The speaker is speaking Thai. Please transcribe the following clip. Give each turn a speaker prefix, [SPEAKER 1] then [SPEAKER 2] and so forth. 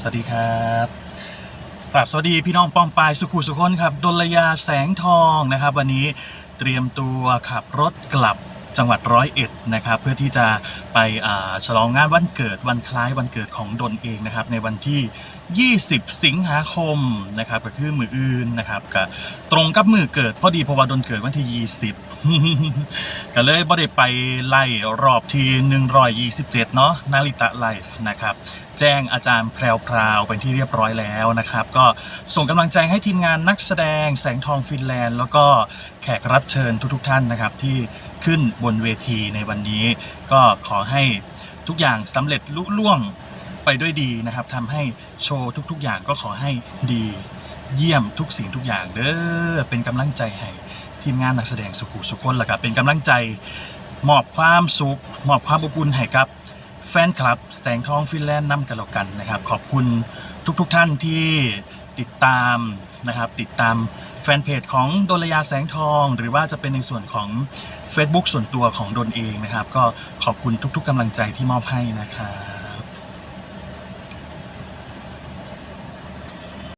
[SPEAKER 1] สวัสดีครับกราบสวัสดีพี่น้องปองปายสุขุสุขนครับดลยาแสงทองนะครับ วันนี้เตรียมตัวขับรถกลับจังหวัดร้อยเอ็ดนะครับเพื่อที่จะไปอ่าฉลองงานวันเกิดวันคล้ายวันเกิดของดนเองนะครับในวันที่ 20 สิงหาคมนะครับก็คือมืออื่นนะครับก็ตรงกับมือเกิดพอดีเพราะว่าดนเกิดวันที่ 20 ก็เลยบ่ได้ไปไล่รอบที่ 127 เนาะนาริตะไลฟ์นะครับ แจ้งอาจารย์แพรวพราวเป็นที่เรียบร้อยแล้วนะครับ ก็ส่งกำลังใจให้ทีมงานนักแสดงแสงทองฟินแลนด์ แล้วก็แขกรับเชิญทุกๆท่านนะครับ ที่ขึ้นบนเวทีในวันนี้ ก็ขอให้ทุกอย่างสำเร็จลุล่วงไปด้วยดีนะครับทำให้โชว์ทุกๆ อย่างก็ขอให้ดี เยี่ยมทุกสิ่งทุกอย่างเด้อเป็นกำลังใจให้ ทีมงานนักแสดงสุขุสุขคนละครับเป็นกำลังใจมอบความสุขมอบความอบอุ่นให้กับแฟนคลับ แสงทองฟินแลนด์นำกันแล้วกันนะครับ ขอบคุณทุกๆทท่านที่ติดตามนะครับ ติดตามแฟนเพจของดลยาแสงทอง หรือว่าจะเป็นในส่วนของ Facebook ส่วนตัวของดนเองนะครับ ก็ขอบคุณทุกๆกำลังใจที่มอบให้นะครับ